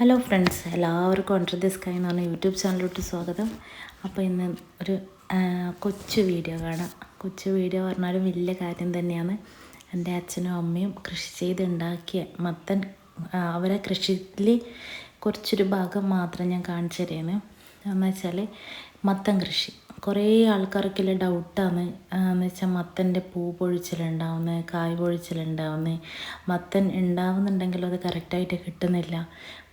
Hello friends എല്ലാവർക്കും under the sky എന്ന് പറഞ്ഞ യൂട്യൂബ് ചാനലിലോട്ട് സ്വാഗതം. അപ്പോൾ ഇന്ന് ഒരു കൊച്ചു വീഡിയോ കാണാം. കൊച്ചു വീഡിയോ പറഞ്ഞാലും വലിയ കാര്യം തന്നെയാണ്. എന്റെ അച്ഛനും അമ്മയും കൃഷി ചെയ്ത് ഉണ്ടാക്കിയ മത്തൻ അവരെ കൃഷിയിൽ കുറച്ചൊരു ഭാഗം മാത്രം ഞാൻ കാണിച്ചു തരുന്നു എന്ന് വെച്ചാൽ മത്തൻ കൃഷി. കുറേ ആൾക്കാർക്കുള്ള ഡൗട്ടാണ്. എന്ന് വെച്ചാൽ മത്തന്റെ പൂ പൊഴിച്ചിലുണ്ടാവുന്നത് കായ് പൊഴിച്ചിലുണ്ടാവുന്നത് മത്തൻ ഉണ്ടാവുന്നുണ്ടെങ്കിലും അത് കറക്റ്റായിട്ട് കിട്ടുന്നില്ല.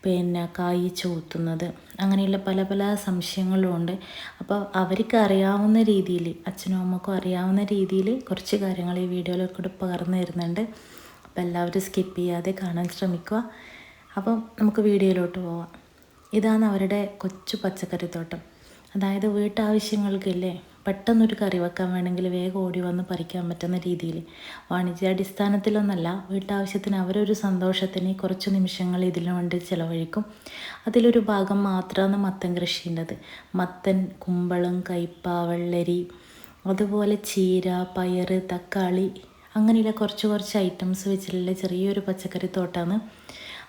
പിന്നെ കായ് ചോത്തുന്നത്. അങ്ങനെയുള്ള പല പല സംശയങ്ങളുമുണ്ട് അപ്പോൾ അവർക്ക് അറിയാവുന്ന രീതിയിൽ അച്ഛനും അമ്മക്കും അറിയാവുന്ന രീതിയിൽ കുറച്ച് കാര്യങ്ങൾ ഈ വീഡിയോയിൽ കൂടെ പകർന്നു തരുന്നുണ്ട്. അപ്പോൾ എല്ലാവരും സ്കിപ്പ് ചെയ്യാതെ കാണാൻ ശ്രമിക്കുക. അപ്പം നമുക്ക് വീഡിയോയിലോട്ട് പോവാം. ഇതാണ് അവരുടെ കൊച്ചു പച്ചക്കറിത്തോട്ടം അതായത് വീട്ടാവശ്യങ്ങൾക്കില്ലേ? പെട്ടെന്നൊരു കറി വെക്കാൻ വേണമെങ്കിൽ വേഗം ഓടി വന്ന് പറിക്കാൻ പറ്റുന്ന രീതിയിൽ. വാണിജ്യാടിസ്ഥാനത്തിലൊന്നല്ല വീട്ടാവശ്യത്തിന് അവരൊരു സന്തോഷത്തിന് കുറച്ച് നിമിഷങ്ങൾ ഇതിനു വേണ്ടി ചിലവഴിക്കും. അതിലൊരു ഭാഗം മാത്രമാണ് മത്തൻ കൃഷിന്റെത്. മത്തൻ കുമ്പളം കയ്പ വെള്ളരി അതുപോലെ ചീര പയർ തക്കാളി അങ്ങനെയുള്ള കുറച്ച് കുറച്ച് ഐറ്റംസ് വെച്ചിട്ടുള്ള ചെറിയൊരു പച്ചക്കറി തോട്ടമാണ്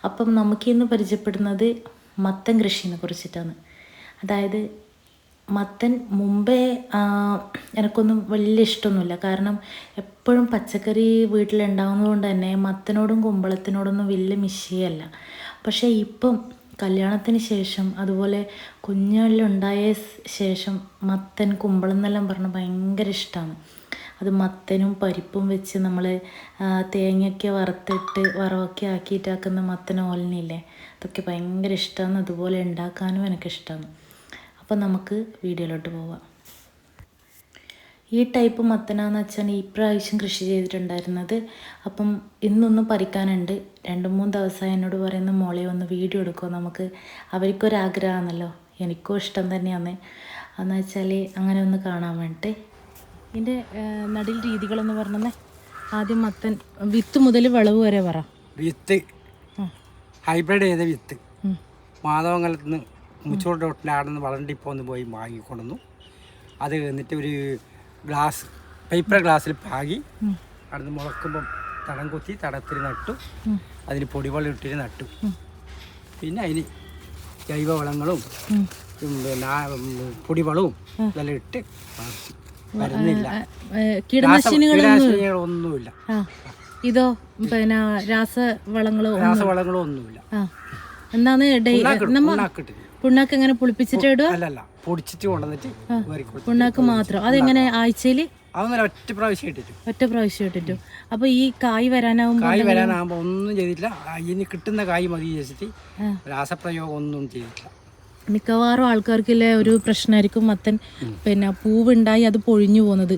അപ്പം നമുക്കിന്ന് പരിചയപ്പെടുന്നത് മത്തൻ കൃഷിനെ കുറിച്ചിട്ടാണ്. അതായത് മത്തൻ മുമ്പേ എനിക്കൊന്നും വലിയ ഇഷ്ടമൊന്നുമില്ല കാരണം എപ്പോഴും പച്ചക്കറി വീട്ടിലുണ്ടാകുന്നതുകൊണ്ട് തന്നെ മത്തനോടും കുമ്പളത്തിനോടൊന്നും വലിയ മിശയല്ല പക്ഷേ ഇപ്പം കല്യാണത്തിന് ശേഷം അതുപോലെ കുഞ്ഞുകളിലുണ്ടായ ശേഷം മത്തൻ കുമ്പളം എന്നെല്ലാം പറഞ്ഞ് ഭയങ്കര ഇഷ്ടമാണ് അത് മത്തനും പരിപ്പും വെച്ച് നമ്മൾ തേങ്ങയൊക്കെ വറുത്തിട്ട് വറവൊക്കെ ആക്കിയിട്ടാക്കുന്ന മത്തൻ ഓലനില്ലേ? അതൊക്കെ ഭയങ്കര ഇഷ്ടമാണ് അതുപോലെ ഉണ്ടാക്കാനും എനിക്കിഷ്ടമാണ് അപ്പം നമുക്ക് വീഡിയോയിലോട്ട് പോവാം. ഈ ടൈപ്പ് മത്തനാന്ന് വെച്ചാൽ ഈ പ്രാവശ്യം കൃഷി ചെയ്തിട്ടുണ്ടായിരുന്നത്. അപ്പം ഇന്നൊന്ന് പറിക്കാനുണ്ട്. രണ്ട് മൂന്ന് ദിവസമായി എന്നോട് പറയുന്ന മോളെ ഒന്ന് വീഡിയോ എടുക്കുമോ നമുക്ക് അവർക്കൊരാഗ്രഹമാണല്ലോ. എനിക്കും ഇഷ്ടം തന്നെയാണ്. എന്ന് വെച്ചാൽ അങ്ങനെ ഒന്ന് കാണാൻ വേണ്ടിയിട്ട് ഇതിന്റെ നടിൽ രീതികളെന്ന് പറഞ്ഞത് ആദ്യം മത്തൻ വിത്ത് മുതൽ വിളവ് വരെ പറ. വിത്ത്. ഹൈബ്രിഡ് ചെയ്ത വിത്ത്. മാധവങ്കലത്ത് നിന്ന് മുച്ചോട് റോട്ടിന്റെ അവിടെ നിന്ന് വളണ്ടിപ്പോൾ ഒന്ന് പോയി വാങ്ങിക്കൊണ്ടുവന്നു അത് എന്നിട്ട് ഒരു ഗ്ലാസ് പേപ്പർ ഗ്ലാസ്സിൽ പാകി. അവിടെ നിന്ന് മുളക്കുമ്പം തടം കുത്തി തടത്തിൽ നട്ടു. അതിന് പൊടിവെള്ളം ഇട്ടിട്ട് നട്ടു. പിന്നെ അതിന് ജൈവവളങ്ങളും പിന്നെ പൊടിവളവും ഇതെല്ലാം ഇട്ട് വളർത്തി വരുന്നില്ല. കീടനാശിനികളൊന്നുമില്ല. ഇതോ പിന്നെ രാസവളങ്ങളോ രാസവളങ്ങളോ ഒന്നുമില്ല എന്താണ് ഡേ നമ്മ പുണ്ണാക്കിട്ടില്ല പുണ്ണാക്ക് എങ്ങനെ പുളിപ്പിച്ചിട്ട് ഇടുക? അല്ലല്ല പൊടിച്ചിട്ട് കൊണ്ടുവന്നിട്ട് പുണ്ണാക്ക് മാത്രം. അതെങ്ങനെ ആഴ്ചയിൽ അതൊന്നല്ല ഒറ്റ പ്രാവശ്യം ഇട്ടിട്ടു. ഒറ്റ പ്രാവശ്യം ഇട്ടിട്ടു. അപ്പൊ ഈ കായ് വരാനാവുമ്പോ കായ് വരാനാവുമ്പോ ഒന്നും ചെയ്തിട്ടില്ല. ഇനി കിട്ടുന്ന കായ് മതി വെച്ചിട്ട്. രാസപ്രയോഗം ഒന്നും ചെയ്തിട്ടില്ല. മിക്കവാറും ആൾക്കാർക്കില്ലേ ഒരു പ്രശ്നമായിരിക്കും മത്തൻ പിന്നെ പൂവുണ്ടായി അത് പൊഴിഞ്ഞു പോകുന്നത്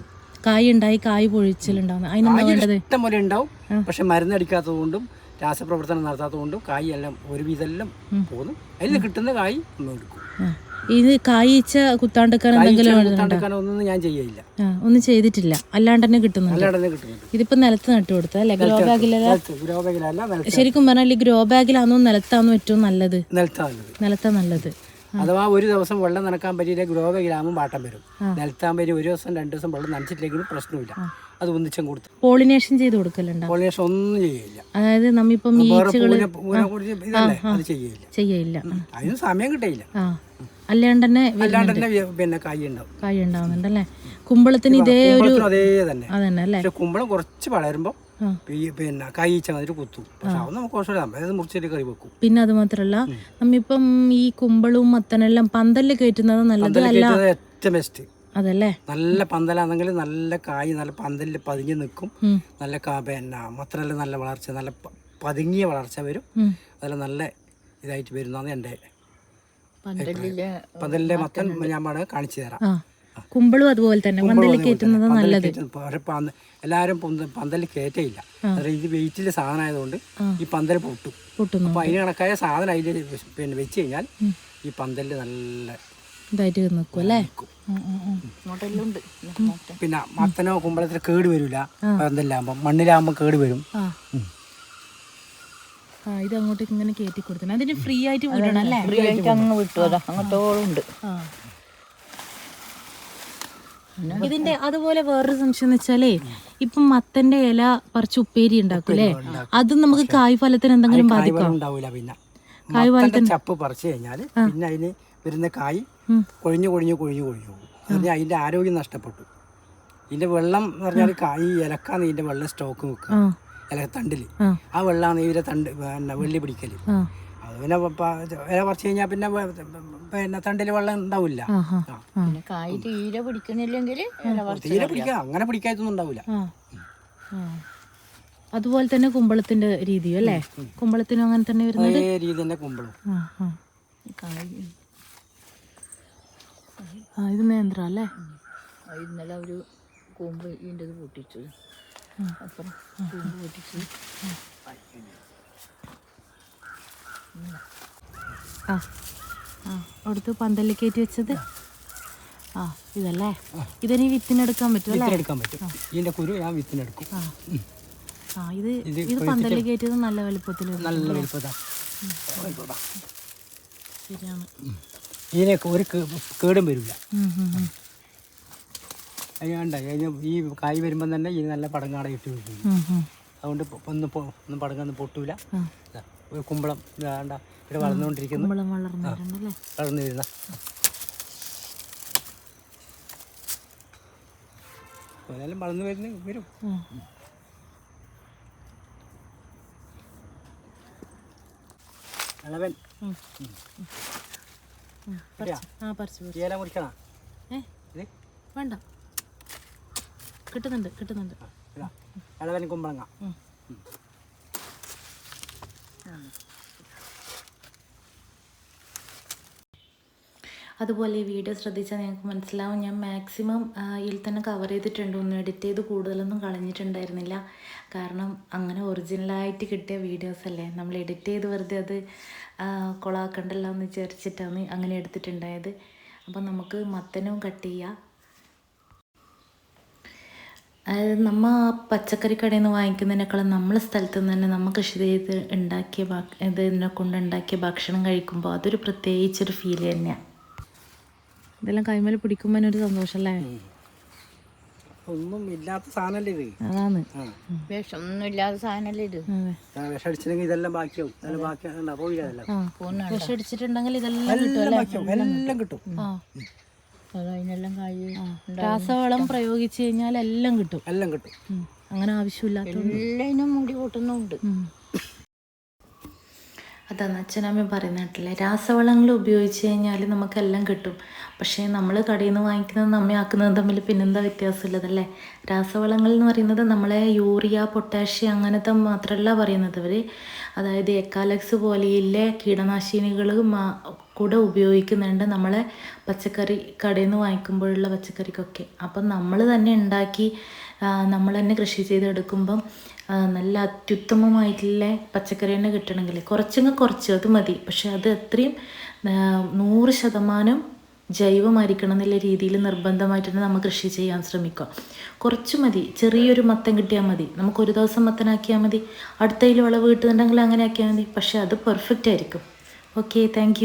കായ് ഉണ്ടായി കായ് പൊഴിച്ചിലുണ്ടാവുന്നത്. അതിനെന്താ വേണ്ടത്? ഇഷ്ടം പോലെ ഉണ്ടാവും. പക്ഷെ മരുന്നടിക്കാത്തത് കൊണ്ടും രാസപ്രവർത്തനം നടത്താത്തതുകൊണ്ടും കായ് എല്ലാം ഒരുവിധെല്ലാം പോകുന്നു അതിൽ കിട്ടുന്ന കായ് ഒന്നും എടുക്കും. ഇത് കായ്ച്ച കുത്താണ്ടെക്കാൻ എന്തെങ്കിലും ഒന്നും ഞാൻ ചെയ്യില്ല ഒന്നും ചെയ്തിട്ടില്ല. അല്ലാണ്ട് തന്നെ കിട്ടുന്നുണ്ട്. ഇതിപ്പോ നിലത്ത് നട്ടു കൊടുത്താ അല്ലെ? ഗ്രോ ബാഗിലല്ല ശരിക്കും പറഞ്ഞാൽ ഈ ഗ്രോ ബാഗിലാണോ നിലത്താണോ ഏറ്റവും നല്ലത്. നിലത്താ നല്ലത്. അഥവാ ഒരു ദിവസം വെള്ളം നനക്കാൻ പറ്റിയില്ല ഗ്രോബാഗിലാകുമ്പോൾ വാട്ടം വരും. നിലത്താൻ പറ്റി ഒരു ദിവസം രണ്ട് ദിവസം വെള്ളം നനച്ചിട്ടില്ലെങ്കിലും പ്രശ്നമില്ല. അത് ഒന്നിച്ചും കൊടുത്തു. പോളിനേഷൻ ചെയ്ത് കൊടുക്കലുണ്ടോ? പോളിനേഷൻ ഒന്നും ചെയ്യില്ല അതായത് നമ്മിപ്പം അത് ചെയ്യില്ല ചെയ്യയില്ല അതിന് സമയം കിട്ടിയില്ല. അല്ലാണ്ട് തന്നെ അല്ലാണ്ട് തന്നെ പിന്നെ കായ് ഉണ്ടാവും. കായ് ഉണ്ടാവുന്നുണ്ടല്ലേ കുമ്പളത്തിന് ഇതേ ഒരു അതേ തന്നെ അതന്നെ അല്ലേ? കുമ്പളം കുറച്ച് വളരുമ്പോൾ. ഈ പിന്നെ കൈച്ച അതിൽ കുത്തും. പക്ഷെ അത് നമുക്ക് കുറച്ചുകൂടെ മുറിച്ചിട്ട് കറി വെക്കും. പിന്നെ അത് മാത്രല്ല നമ്മിപ്പം ഈ കുമ്പളും മത്തനെല്ലാം പന്തൽ കയറ്റുന്നത് നല്ലത് അല്ല. ഏറ്റവും ബെസ്റ്റ് അതല്ലേ? നല്ല പന്തലാണെങ്കിൽ നല്ല കായ് നല്ല പന്തലിൽ പതിഞ്ഞ് നിൽക്കും. നല്ല കാ പിന്നെ മത്തനല്ല നല്ല വളർച്ച നല്ല പതുങ്ങിയ വളർച്ച വരും. അതല്ല നല്ല ഇതായിട്ട് വരുന്നതാണ് എന്റെ പന്തലിലെ മത്തൻ ഞാൻ കാണിച്ചു തരാം. ആ. കുമ്പളും അതുപോലെ തന്നെ പന്തലിൽ കയറ്റുന്നത് നല്ലത്. പക്ഷെ എല്ലാരും എല്ലാവരും പന്തലിൽ കയറ്റയില്ല. ഇത് വെയിറ്റിലെ സാധനം ആയതുകൊണ്ട് ഈ പന്തൽ പൊട്ടും. പൊട്ടും അപ്പൊ അതിന് കണക്കായ സാധനം അതിൽ പിന്നെ വെച്ച് കഴിഞ്ഞാൽ ഈ പന്തലിൽ നല്ല ഇതായിട്ട് നിൽക്കും അല്ലേ. പിന്നെ മത്തനോ കുമ്പളത്തിൽ കേട് വരില്ല പന്തലിലാകുമ്പോൾ മണ്ണിലാകുമ്പോ കേട് വരും. ഇത് അങ്ങോട്ടേക്ക് ഇങ്ങനെ കയറ്റി കൊടുക്കണം അതിന് ഫ്രീ ആയിട്ട് വിടണം അല്ലേ? ഫ്രീ ആയിട്ട് അങ്ങ് വിട്ടു. അങ്ങോട്ടോളം ഉണ്ട്. ആ. ഇതിന്റെ അതുപോലെ വേറൊരു സംശയം എന്ന് വെച്ചാലേ ഇപ്പം മത്തന്റെ ഇല പറിച്ച് ഉപ്പേരി ഉണ്ടാക്കൂലേ അത് നമുക്ക് കായ് ഫലത്തിന് എന്തെങ്കിലും ബാധിക്കും? പിന്നെ. മത്തന്റെ ചപ്പ് പറിച്ചു കഴിഞ്ഞാൽ പിന്നെ അതിന് വരുന്ന കായ് കൊഴിഞ്ഞു കൊഴിഞ്ഞു കൊഴിഞ്ഞു കൊഴിഞ്ഞു പോകും. അതിന് അതിന്റെ ആരോഗ്യം നഷ്ടപ്പെട്ടു. ഇതിന്റെ വെള്ളം എന്ന് പറഞ്ഞാൽ കായ് ഇലക്കാന്ന് ഇതിന്റെ വെള്ളം സ്റ്റോക്ക് വെക്കുക ഇല തണ്ടിൽ ആ. വെള്ളമാണ് ഇതിന്റെ തണ്ട് വെള്ളി പിടിക്കൽ. അത് പിന്നെ വില കുറച്ച് കഴിഞ്ഞാൽ പിന്നെ പിന്നെ തണ്ടിൽ വെള്ളം ഉണ്ടാവില്ല. പിന്നെ കായ് തീരെ പിടിക്കണില്ലെങ്കിൽ പറിച്ച് തീരെ പിടിക്കുക അങ്ങനെ പിടിക്കാത്തൊന്നും ഉണ്ടാവില്ല. അതുപോലെ തന്നെ കുമ്പളത്തിന്റെ രീതി അല്ലേ? കുമ്പളത്തിനും അങ്ങനെ തന്നെ വരുന്നത്? കുമ്പളം രീതി തന്നെ കുമ്പളം. ഇത് നേന്ത്ര അല്ലേ? ഇന്നലെ ഒരു കൂമ്പ് ഇതിന്റെ പൊട്ടിച്ചു. അപ്പുറം കൂമ്പ് പൊട്ടിച്ചു ആ ആ അവിടുത്തെ പന്തലിൽ കയറ്റി വെച്ചത്? ആ. ഇതല്ലേ? ഇതിന് വിത്തിനെടുക്കാൻ പറ്റും അല്ലേ? വിത്തിനെടുക്കാൻ പറ്റും. ഇതിന്റെ കുരു ഞാൻ വിത്തിനെടുക്കും. ആ. ഇത് ഇത് പന്തലിൽ കയറ്റിയത് നല്ല വലുപ്പത്തിൽ നല്ല വലുപ്പതാ. വലുപ്പതാ ശരിയാണ്. ഒരു കേടും വരില്ല. ഈ കായ് വരുമ്പം തന്നെ ഇത് നല്ല പടങ്ങാടെ ഇട്ട് വെക്കും. അതുകൊണ്ട് ഒന്ന് ഒന്നും പടങ്ങൊന്നും പൊട്ടൂല. കുമ്പളം വേണ്ട ഇവിടെ വളർന്നുകൊണ്ടിരിക്കുന്നു. വളർന്നു വരുന്ന ഏതായാലും വളർന്നു വരുന്ന വരും. ഇളവൻ ഏല മുറിക്കണ? വേണ്ട. കിട്ടുന്നുണ്ട് കിട്ടുന്നുണ്ട്. ഇളവൻ കുമ്പളങ്ങ. അതുപോലെ വീഡിയോ ശ്രദ്ധിച്ചാൽ നിങ്ങൾക്ക് മനസ്സിലാവും. ഞാൻ മാക്സിമം ഇതിൽ തന്നെ കവർ ചെയ്തിട്ടുണ്ട്. ഒന്നും എഡിറ്റ് ചെയ്ത് കൂടുതലൊന്നും കളഞ്ഞിട്ടുണ്ടായിരുന്നില്ല. കാരണം അങ്ങനെ ഒറിജിനലായിട്ട് കിട്ടിയ വീഡിയോസ് അല്ലേ? നമ്മൾ എഡിറ്റ് ചെയ്ത് വെറുതെ അത് കൊളാക്കണ്ടല്ലോ എന്ന് വിചാരിച്ചിട്ടാണ് അങ്ങനെ എടുത്തിട്ടുണ്ടായത്. അപ്പം നമുക്ക് മത്തനും കട്ട് ചെയ്യാം. അതായത് നമ്മ പച്ചക്കറി കടയിൽ നിന്ന് വാങ്ങിക്കുന്നതിനേക്കാളും നമ്മളെ സ്ഥലത്ത് നിന്ന് തന്നെ നമ്മൾ കൃഷി ചെയ്ത് ഉണ്ടാക്കിയ ഇതിനെ കൊണ്ട് ഉണ്ടാക്കിയ ഭക്ഷണം കഴിക്കുമ്പോൾ അതൊരു പ്രത്യേകിച്ചൊരു ഫീൽ തന്നെയാണ് ഇതെല്ലാം കൈമേൽ പിടിക്കുമ്പോൾ ഒരു സന്തോഷമല്ലേ ഒന്നും ഇല്ലാത്ത സാധനല്ലേ ഇത്? അതാണ്. ആ. വിഷമൊന്നും ഇല്ലാത്ത ഇത്? അതെ. ആ, വിഷം അടിച്ചില്ലെങ്കിൽ ഇതെല്ലാം ബാക്കിയാവും. ഇതെല്ലാം പോയില്ല ആ. വിഷം അടിച്ചിട്ടുണ്ടെങ്കിൽ ഇതെല്ലാം എല്ലാം കിട്ടും എല്ലാം കിട്ടും. രാസവളം പ്രയോഗിച്ച് കഴിഞ്ഞാൽ എല്ലാം കിട്ടും. എല്ലാം കിട്ടും. അങ്ങനെ ആവശ്യമില്ലാത്ത എല്ലാം മുടി കൂട്ടുന്നുണ്ട്. ഉം. അതാണ് അച്ഛനമ്മ പറയുന്നിട്ടില്ലേ രാസവളങ്ങൾ ഉപയോഗിച്ച് കഴിഞ്ഞാൽ നമുക്കെല്ലാം കിട്ടും. പക്ഷേ നമ്മൾ കടയിൽ നിന്ന് വാങ്ങിക്കുന്നതും നമ്മയാക്കുന്നതും തമ്മിൽ പിന്നെന്താ വ്യത്യാസമുള്ളതല്ലേ? രാസവളങ്ങൾ എന്ന് പറയുന്നത് നമ്മളെ യൂറിയ പൊട്ടാഷ്യം അങ്ങനത്തെ മാത്രമല്ല പറയുന്നത് അവർ അതായത് എക്കാലക്സ് പോലെയുള്ള കീടനാശിനികൾ കൂടെ ഉപയോഗിക്കുന്നുണ്ട് നമ്മളെ പച്ചക്കറി കടയിൽ നിന്ന് വാങ്ങിക്കുമ്പോഴുള്ള പച്ചക്കറിക്കൊക്കെ. അപ്പം നമ്മൾ തന്നെ ഉണ്ടാക്കി നമ്മൾ തന്നെ കൃഷി ചെയ്തെടുക്കുമ്പം നല്ല അത്യുത്തമമായിട്ടുള്ള പച്ചക്കറി തന്നെ കിട്ടണമെങ്കിൽ കുറച്ചെങ്കിൽ കുറച്ച് അത് മതി. പക്ഷെ അത് അത്രയും ആ, നൂറ് ശതമാനം ജൈവമായിരിക്കണം എന്നുള്ള രീതിയിൽ നിർബന്ധമായിട്ട് നമ്മൾ കൃഷി ചെയ്യാൻ ശ്രമിക്കുക. കുറച്ച് മതി. ചെറിയൊരു മത്തം കിട്ടിയാൽ മതി. നമുക്ക് ഒരു ദിവസം മത്തനാക്കിയാൽ മതി. അടുത്തതിൽ വിളവ് കിട്ടുന്നുണ്ടെങ്കിൽ അങ്ങനെ ആക്കിയാൽ മതി. പക്ഷെ അത് പെർഫെക്റ്റ് ആയിരിക്കും. Okay thank